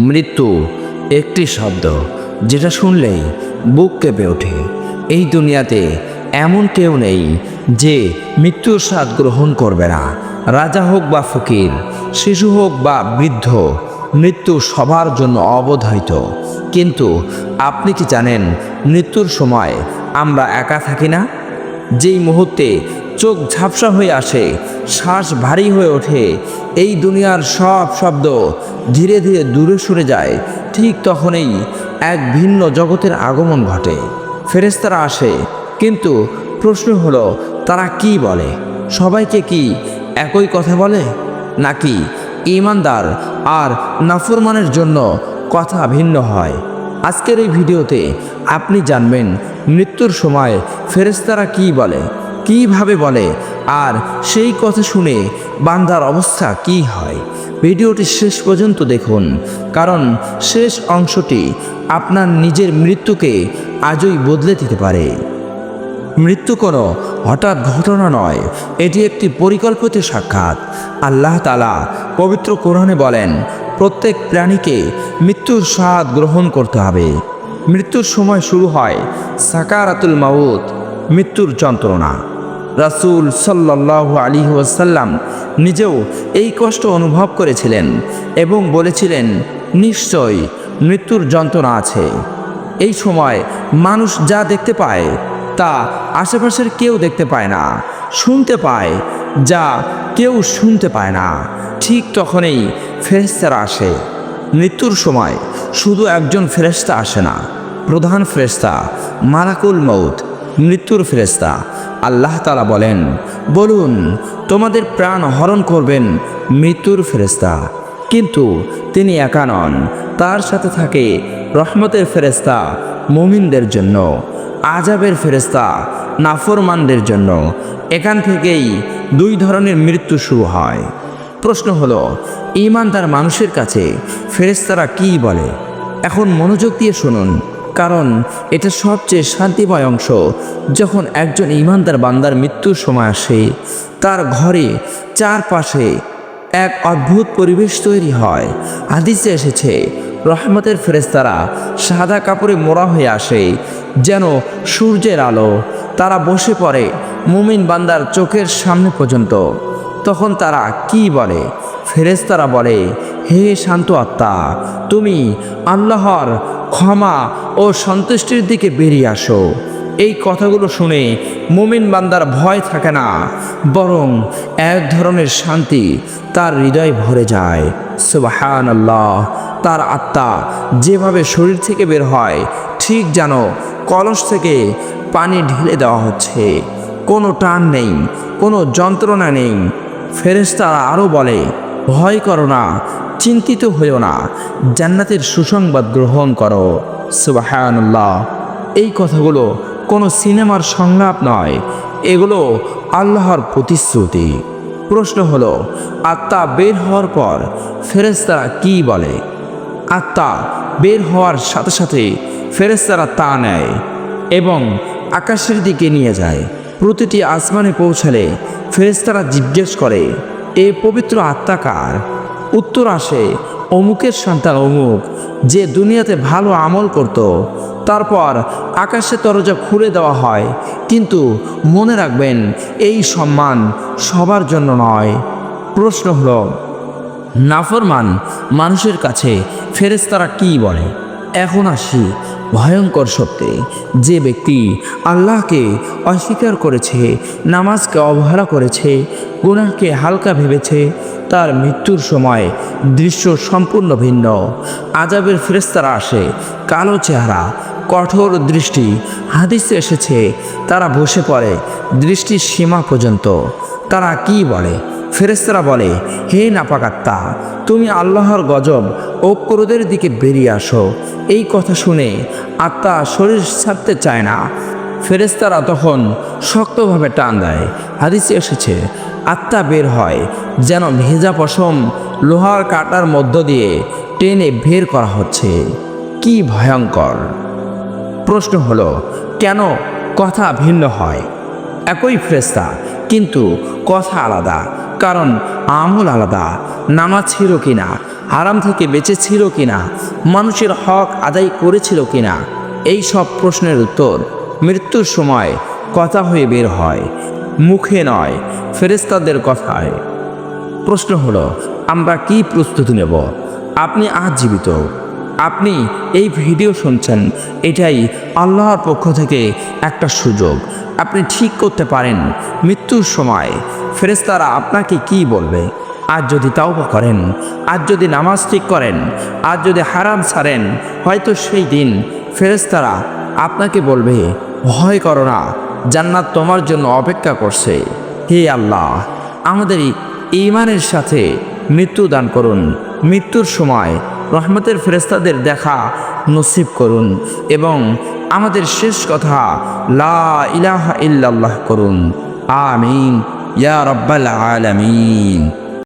মৃত্যু একটি শব্দ যেটা শুনলেই বুক কেঁপে ওঠে। এই দুনিয়াতে এমন কেউ নেই যে মৃত্যুর স্বাদ গ্রহণ করবে না। রাজা হোক বা ফকির, শিশু হোক বা বৃদ্ধ, মৃত্যু সবার জন্য অবধারিত। কিন্তু আপনি কি জানেন মৃত্যুর সময় আমরা একা থাকি না? যেই মুহূর্তে চোখ ঝাপসা হয়ে আসে, শ্বাস ভারী হয়ে ওঠে, এই দুনিয়ার সব শব্দ ধীরে ধীরে দূরে সরে যায়। ঠিক তখনই এক ভিন্ন জগতের আগমন ঘটে। ফেরেস্তারা আসে, কিন্তু প্রশ্ন হলো, তারা কি বলে? সবাইকে কি একই কথা বলে? নাকি ইমানদার আর নাফরমানের জন্য কথা ভিন্ন হয়? আজকের এই ভিডিওতে আপনি জানবেন, মৃত্যুর সময় ফেরেস্তারা কি বলে? কীভাবে বলে? আর সেই কথা শুনে বান্দার অবস্থা কি হয়? ভিডিওটি শেষ পর্যন্ত দেখুন, কারণ শেষ অংশটি আপনার নিজের মৃত্যুকে আজই বদলে দিতে পারে। মৃত্যু কোনো হঠাৎ ঘটনা নয়, এটি একটি পরিকল্পিত সাক্ষাৎ। আল্লাহ তালা পবিত্র কোরআনে বলেন, প্রত্যেক প্রাণীকে মৃত্যুর স্বাদ গ্রহণ করতে হবে। মৃত্যুর সময় শুরু হয় সাকারাতুল মাউত, মৃত্যুর যন্ত্রণা। রাসূল সাল্লাহ আলী ওয়াসাল্লাম নিজেও এই কষ্ট অনুভব করেছিলেন এবং বলেছিলেন, নিশ্চয় মৃত্যুর যন্ত্রণা আছে। এই সময় মানুষ যা দেখতে পায়, তা আশেপাশের কেউ দেখতে পায় না, শুনতে পায় যা কেউ শুনতে পায় না। ঠিক তখনই ফেরেস্তারা আসে। মৃত্যুর সময় শুধু একজন ফেরেস্তা আসে না, প্রধান ফেরেস্তা মালাকুল মৌত মৃত্যুর ফেরেস্তা আল্লাহ তালা বলেন, বলুন, তোমাদের প্রাণ হরণ করবেন মৃত্যুর ফেরেস্তা কিন্তু তিনি একা নন, তার সাথে থাকে রহমতের ফেরেস্তা মুমিনদের জন্য আজাবের ফেরেস্তা নাফরমানদের জন্য। এখান থেকেই দুই ধরনের মৃত্যু শুরু হয়। প্রশ্ন হলো ইমানদার মানুষের কাছে ফেরেস্তারা কি বলে? এখন মনোযোগ দিয়ে শুনুন। কারণ এটা সবচেয়ে শান্তিময় অংশ। যখন একজন ইমানদার বান্দার মৃত্যুর সময় আসে, তার ঘরে চারপাশে এক অদ্ভুত পরিবেশ তৈরি হয়। হাদিসে এসেছে, রহমতের ফেরেস্তারা সাদা কাপড়ে মোড়া হয়ে আসে, যেন সূর্যের আলো। তারা বসে পড়ে মুমিন বান্দার চোখের সামনে পর্যন্ত। তখন তারা কি বলে? ফেরেস্তারা বলে, হে শান্ত আত্মা, তুমি আল্লাহর ক্ষমা ও সন্তুষ্টির দিকে বেরিয়ে আসো। এই কথাগুলো শুনে মুমিন বান্দার ভয় থাকে না, বরং এক ধরনের শান্তি তার হৃদয় ভরে যায়। সুবাহান আল্লাহ তার আত্মা যেভাবে শরীর থেকে বের হয়, ঠিক যেন কলস থেকে পানি ঢেলে দেওয়া হচ্ছে। কোনো টান নেই, কোনো যন্ত্রণা নেই। ফেরেস্তারা আরও বলে, ভয় করো না চিন্তিত হইও না, জান্নাতের সুসংবাদ গ্রহণ করো। সুবাহানুল্লাহ। এই কথাগুলো কোনো সিনেমার সংলাপ নয়, এগুলো আল্লাহর প্রতিশ্রুতি। প্রশ্ন হলো, আত্মা বের হওয়ার পর ফেরেস্তারা কি বলে? আত্মা বের হওয়ার সাথে সাথে ফেরেস্তারা তা নেয় এবং আকাশের দিকে নিয়ে যায়। প্রতিটি আসমানে পৌঁছালে ফেরেস্তারা জিজ্ঞেস করে, এ পবিত্র আত্মাকার উত্তর আসে, অমুকের সন্তান অমুক, যে দুনিয়াতে ভালো আমল করত। তারপর আকাশে দরজা খুলে দেওয়া হয়। কিন্তু মনে রাখবেন, এই সম্মান সবার জন্য নয়। প্রশ্ন হলো, নাফরমান মানুষের কাছে ফেরেস্তারা কি বলে? এখন আসি ভয়ঙ্কর সত্যে যে ব্যক্তি আল্লাহকে অস্বীকার করেছে, নামাজকে অবহেলা করেছে, গুনাহকে হালকা ভেবেছে তার মৃত্যুর সময় দৃশ্য সম্পূর্ণ ভিন্ন। আজাবের ফেরেস্তারা আসে, কালো চেহারা, কঠোর দৃষ্টি, হাদিসে এসেছে, তারা বসে পড়ে দৃষ্টির সীমা পর্যন্ত। তারা কি বলে? ফেরেস্তারা বলে, হে নাপাকাত্তা, তুমি আল্লাহর গজব ও ক্রোধের দিকে বেরিয়ে আসো। এই কথা শুনে আত্মা শরীর ছাড়তে চায় না। ফেরেস্তারা তখন শক্তভাবে টান দেয়। হাদিসে এসেছে আত্মা বের হয়, যেন ভেজা পশম লোহার কাটার মধ্য দিয়ে টেনে বের করা হচ্ছে। কি ভয়ঙ্কর। প্রশ্ন হলো, কেন কথা ভিন্ন হয়? একই ফ্রেস্তা, কিন্তু কথা আলাদা, কারণ আমল আলাদা, নামাজ ছিল কিনা, হারাম থেকে বেঁচেছিল কিনা, মানুষের হক আদায় করেছিল কিনা, এই সব প্রশ্নের উত্তর মৃত্যুর সময় কথা হয়ে বের হয়। মুখে নয় ফেরেস্তাদের কথায়। প্রশ্ন হলো, আমরা কি প্রস্তুতি নেব? আপনি আজ জীবিত আপনি এই ভিডিও শুনছেন, এটাই আল্লাহর পক্ষ থেকে একটা সুযোগ। আপনি ঠিক করতে পারেন মৃত্যুর সময় ফেরেস্তারা আপনাকে কি বলবে? আজ যদি তাওবা করেন আজ যদি নামাজ ঠিক করেন আজ যদি হারাম ছাড়েন, হয়তো সেই দিন ফেরেস্তারা আপনাকে বলবে, ভয় করো না জান্নাত তোমার জন্য অপেক্ষা করছে। হে আল্লাহ, আমাদের ইমানের সাথে মৃত্যু দান করুন। মৃত্যুর সময় রহমতের ফেরেস্তাদের দেখা নসিব করুন এবং আমাদের শেষ কথা, লা ইলাহা ইল্লাল্লাহ করুন। আমিন। ইয়া রব্বাল আলামিন।